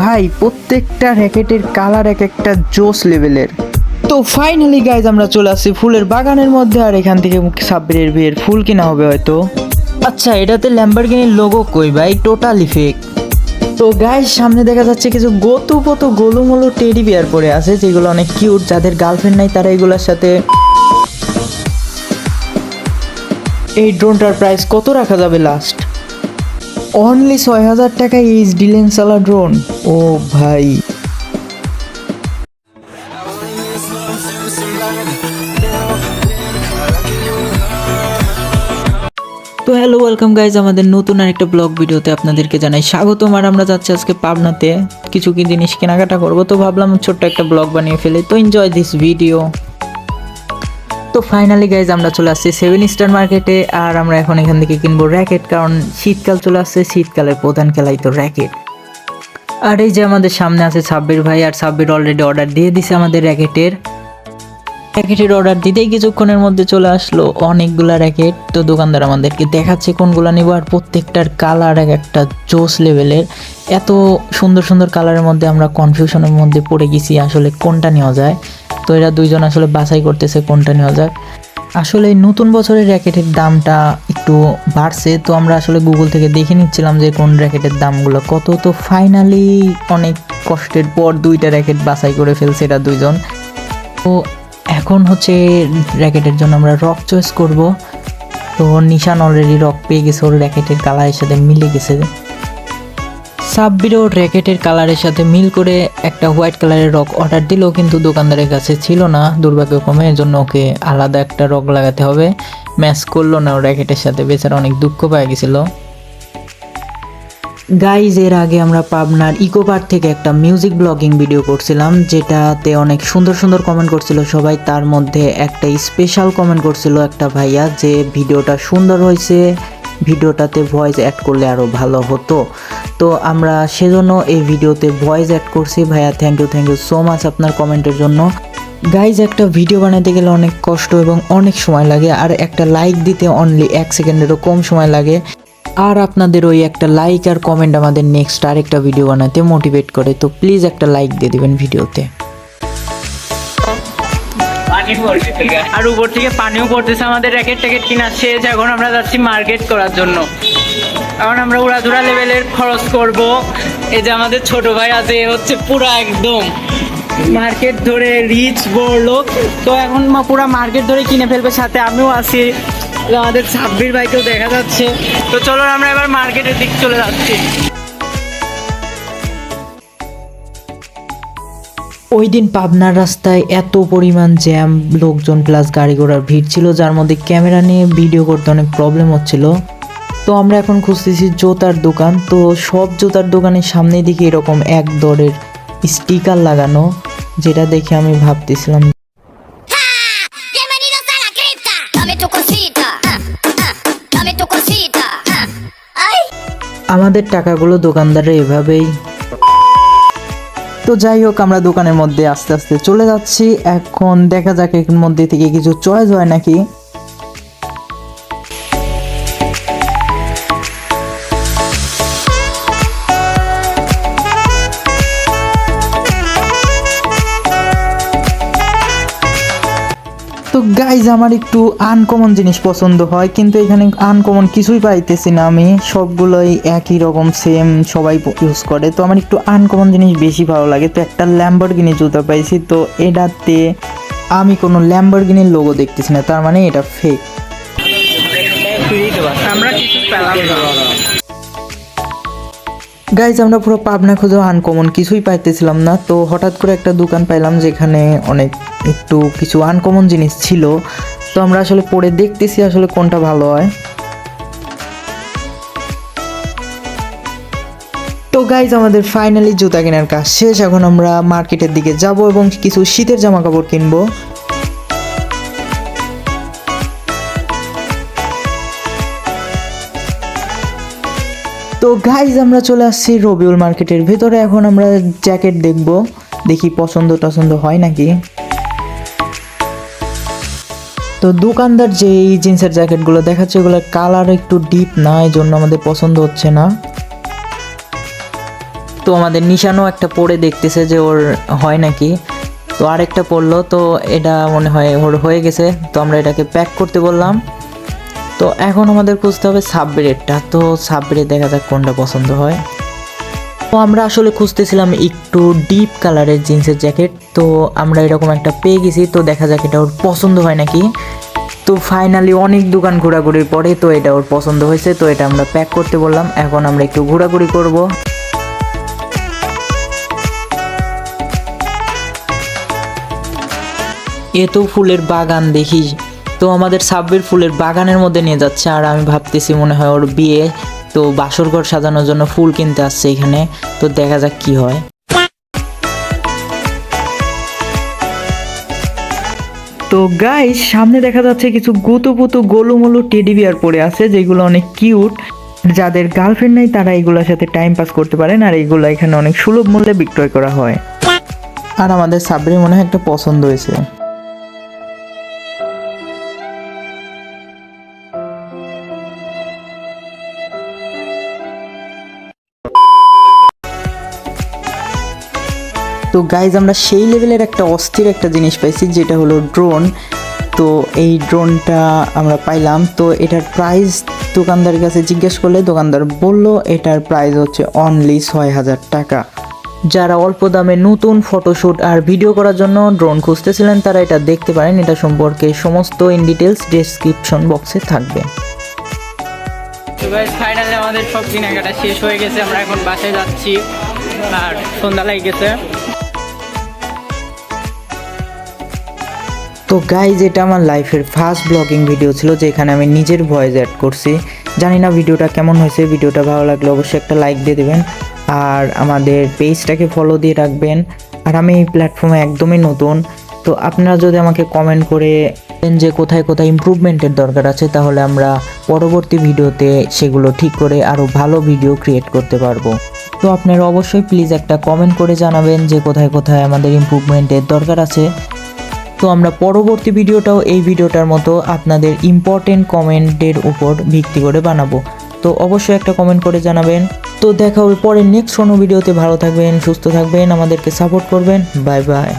ভাই, প্রত্যেকটা র্যাকেটের কালার এক একটা জোস লেভেলের তো ফাইনালি গাইজ আমরা চলে আসছি ফুলের বাগানের মধ্যে, আর এখান থেকে সাব্বিরের বিয়ের ফুল কিনা হবে হয়তো। আচ্ছা এটাতে ল্যাম্বারগিনির লোগো কই ভাই? টোটালি ফেক তো গাইজ সামনে দেখা যাচ্ছে কিছু গতু পতো গোলুমোলো টেডি বিয়ার পরে আছে, যেগুলো অনেক কিউট যাদের গার্লফ্রেন্ড নাই, তারা এগুলোর সাথে এই ড্রোনটার প্রাইস কত রাখা যাবে লাস্ট অনলি ছয় হাজার টাকা ইজ এইচ ডিলেন্সালা ড্রোন ও ভাই। তো হ্যালো ওয়েলকাম গাইজ আমাদের নতুন আরেকটা ব্লগ ভিডিওতে আপনাদেরকে জানাই স্বাগতম। আর আমরা যাচ্ছি আজকে পাবনাতে। কিছু কি জিনিস কেনাকাটা করব, তো ভাবলাম ছোট্ট একটা ব্লগ বানিয়ে ফেলে। তো এনজয় দিস ভিডিও তো ফাইনালি গাইজ আমরা চলে আসছি সেভেন স্টার মার্কেটে আর আমরা এখন এখান থেকে কিনবো র্যাকেট কারণ শীতকাল চলে আসছে, শীতকালের প্রধান খেলাই তো র্যাকেট আর এই যে আমাদের সামনে আছে সাব্বির ভাই, আর সাব্বির অলরেডি অর্ডার দিয়ে দিছে আমাদের র্যাকেটের র্যাকেটের অর্ডার দিতেই কিছুক্ষণের মধ্যে চলে আসলো অনেকগুলা র্যাকেট তো দোকানদার আমাদেরকে দেখাচ্ছে কোনগুলো নিব, আর প্রত্যেকটার কালার এক একটা জোস লেভেলের এত সুন্দর সুন্দর কালারের মধ্যে আমরা কনফিউশনের মধ্যে পড়ে গেছি আসলে কোনটা নেওয়া যায়। তো এরা দুইজন আসলে বাছাই করতেছে কোনটা নেওয়া যাক। আসলে নতুন বছরের র্যাকেটের দামটা একটু বাড়ছে, তো আমরা আসলে গুগল থেকে দেখে নিচ্ছিলাম যে কোন র্যাকেটের দামগুলো কত। তো ফাইনালি অনেক কষ্টের পর দুইটা র্যাকেট বাছাই করে ফেলছে এরা দুইজন। তো এখন হচ্ছে র্যাকেটের জন্য আমরা রক চয়েস করব। তো নিশান অলরেডি রক পেয়ে গেছে, ওর র্যাকেটের কালারের সাথে মিলে গেছে। সাব্বিরও র্যাকেটের কালারের সাথে মিল করে একটা হোয়াইট কালারের রক অর্ডার দিলেও কিন্তু দোকানদারের কাছে ছিল না। দুর্ভাগ্যক্রমে জন্য ওকে আলাদা একটা রক লাগাতে হবে। ম্যাচ করল না র্যাকেটের সাথে, বেচারা অনেক দুঃখ পেয়ে গেছিল। গাইজ, এর আগে আমরা পাবনার ইকো পার্ক থেকে একটা মিউজিক ব্লগিং ভিডিও করছিলাম, যেটাতে অনেক সুন্দর সুন্দর কমেন্ট করছিল। সবাই তার মধ্যে একটা স্পেশাল কমেন্ট করছিল একটা ভাইয়া, যে ভিডিওটা সুন্দর হয়েছে, ভিডিওটাতে ভয়েস অ্যাড করলে আরও ভালো হতো। তো আমরা সেজন্য এই ভিডিওতে ভয়েস অ্যাড করছি। ভাইয়া thank you thank you so much আপনার কমেন্টের জন্য। গাইজ একটা ভিডিও বানাতে গেলে অনেক কষ্ট এবং অনেক সময় লাগে, আর একটা লাইক দিতে অনলি এক সেকেন্ডেরও কম সময় লাগে। আর আপনাদের ওই একটা লাইক আর কমেন্ট আমাদের নেক্সট আরেকটা ভিডিও বানাতে মোটিভেট করে, তো প্লিজ একটা লাইক দিয়ে দিবেন ভিডিওতে আর উপর থেকে পানিও পড়তেছে, আমাদের র্যাকেট ট্যাকেট কিনা শেষ, এখন আমরা যাচ্ছি মার্কেট করার জন্য। এখন আমরা উড়াধুরা লেভেলের খরচ করব। এই যে আমাদের ছোট ভাই আছে হচ্ছে পুরো একদম মার্কেট ধরে রিচ বড় লোক। তো এখন পুরো মার্কেট ধরে কিনে ফেলবে, সাথে আমিও আছি। আমাদের ছাব্বির ভাইকেও দেখা যাচ্ছে। তো চলো আমরা এবার মার্কেটের দিক চলে যাচ্ছি। ওই দিন পাবনার রাস্তায় এত পরিমাণ জ্যাম লোকজন প্লাস গাড়ি ঘোড়ার ভিড় ছিল, যার মধ্যে ক্যামেরা নিয়ে ভিডিও করতে অনেক প্রবলেম হচ্ছিল। তো আমরা এখন খুঁজতেছি জুতার দোকান। তো সব জুতার দোকানের সামনে দিকে এরকম এক দরের স্টিকার লাগানো, যেটা দেখে আমি ভাবতেছিলাম. আমাদের টাকাগুলো দোকানদারে এভাবেই। তো যাই হোক, আমরা দোকানের মধ্যে আস্তে আস্তে চলে যাচ্ছি। এখন দেখা যাক এর মধ্যে থেকে কিছু চয়েস হয় নাকি। গাইজ আমার একটু আনকমন জিনিস পছন্দ হয়, কিন্তু এখানে আনকমন কিছুই পাইতেছি না আমি। সবগুলোই একই রকম সেম সবাই ইউজ করে। তো আমার একটু আনকমন জিনিস বেশি ভালো লাগে। তো একটা ল্যাম্বরগিনি জুতা পাইছি, তো এটাতে আমি কোনো ল্যাম্বরগিনির লোগো দেখতেছি না, তার মানে এটা ফেক আমরা কিছু পেলাম গাইজ আমরা পুরো পাবনা খুঁজেও আনকমন কিছুই পাইতেছিলাম না, তো হঠাৎ করে একটা দোকান পাইলাম যেখানে অনেক একটু কিছু আনকমন জিনিস ছিল। তো আমরা আসলে পরে দেখতেছি আসলে কোনটা ভালো হয়। তো গাইজ আমাদের ফাইনালি জুতা কেনার কাজ শেষ। এখন আমরা মার্কেটের দিকে যাব এবং কিছু শীতের জামা কাপড় কিনবো। তো গাইজ আমরা চলে আসছি রবিউল মার্কেটের ভেতরে। এখন আমরা জ্যাকেট দেখব। দেখি পছন্দ টছন্দ হয় নাকি। তো দোকানদার যে এই জিন্সের জ্যাকেটগুলো দেখাচ্ছে ওগুলোর কালার একটু ডিপ না এই জন্য আমাদের পছন্দ হচ্ছে না। তো আমাদের নিশানও একটা পরে দেখতেছে যে ওর হয় নাকি। তো আরেকটা পড়ল তো এটা মনে হয় ওর হয়ে গেছে। তো আমরা এটাকে প্যাক করতে বললাম। তো এখন আমাদের খুঁজতে হবে সাবব্রেডটা তো সাবব্রেড দেখা যাক কোনটা পছন্দ হয়। তো আমরা আসলে খুঁজতেছিলাম একটু ডিপ কালারের জিন্সের জ্যাকেট তো আমরা এরকম একটা পেয়ে গেছি, তো দেখা যাক এটা ওর পছন্দ হয় নাকি। তো ফাইনালি অনেক দোকান ঘোরাঘুরির পরে তো এটা ওর পছন্দ হয়েছে, তো এটা আমরা প্যাক করতে বললাম। এখন আমরা একটু ঘোরাঘুরি করব। এ তো ফুলের বাগান দেখি। তো আমাদের সাব্বির ফুলের বাগানের মধ্যে নিয়ে যাচ্ছে আর আমি ভাবতেছি মনে হয় ওর বিয়ে তো বাসর ঘর সাজানোর জন্য ফুল কিনতে আসছে এখানে তো দেখা যাক কি হয়। তো গাইস সামনে দেখা যাচ্ছে কিছু গুতু পুতু গোলুমলু টেডি বিয়ার পড়ে আছে যেগুলো অনেক কিউট যাদের গার্লফ্রেন্ড নেই তারা এগুলোর সাথে টাইম পাস করতে পারেন আর এইগুলো এখানে অনেক সুলভ মূল্যে বিক্রয় করা হয়। আর আমাদের সাবরি মনে হয় একটা পছন্দ হয়েছে। তো গাইজ আমরা সেই লেভেলের একটা অস্থির একটা জিনিস পাইছি, যেটা হলো ড্রোন তো এই ড্রোনটা আমরা পাইলাম। তো এটার প্রাইস দোকানদারের কাছে জিজ্ঞেস করলে দোকানদার বলল, এটার প্রাইস হচ্ছে অনলি ছয় হাজার টাকা। যারা অল্প দামে নতুন ফটোশ্যুট আর ভিডিও করার জন্য ড্রোন খুঁজতেছিলেন, তারা এটা দেখতে পারেন। এটা সম্পর্কে সমস্ত ইন ডিটেলস ডেসক্রিপশন বক্সে থাকবে। আমাদের সব কেনাকাটা শেষ হয়ে গেছে। আমরা এখন বাসায় যাচ্ছি, আর সন্ধ্যা লেগে গেছে। তো গাইজ এটা আমার লাইফের ফার্স্ট ব্লগিং ভিডিও ছিল, যেখানে আমি নিজের ভয়েস অ্যাড করছি। জানি না ভিডিওটা কেমন হয়েছে ভিডিওটা ভালো লাগলে অবশ্যই একটা লাইক দিয়ে দেবেন। আর আমাদের পেজটাকে ফলো দিয়ে রাখবেন। আর আমি এই প্ল্যাটফর্মে একদমই নতুন, তো আপনারা যদি আমাকে কমেন্ট করে যে কোথায় কোথায় ইমপ্রুভমেন্টের দরকার আছে, তাহলে আমরা পরবর্তী ভিডিওতে সেগুলো ঠিক করে আরও ভালো ভিডিও ক্রিয়েট করতে পারব। তো আপনারা অবশ্যই প্লিজ একটা কমেন্ট করে জানাবেন যে কোথায় কোথায় আমাদের ইমপ্রুভমেন্টের দরকার আছে। তো আমরা পরবর্তী ভিডিওটাও এই ভিডিওটার মতো আপনাদের ইম্পর্টেন্ট কমেন্টের উপর ভিত্তি করে বানাবো। তো অবশ্যই একটা কমেন্ট করে জানাবেন। তো দেখা হবে পরে নেক্সট কোনো ভিডিওতে। ভালো থাকবেন, সুস্থ থাকবেন, আমাদেরকে সাপোর্ট করবেন। Bye bye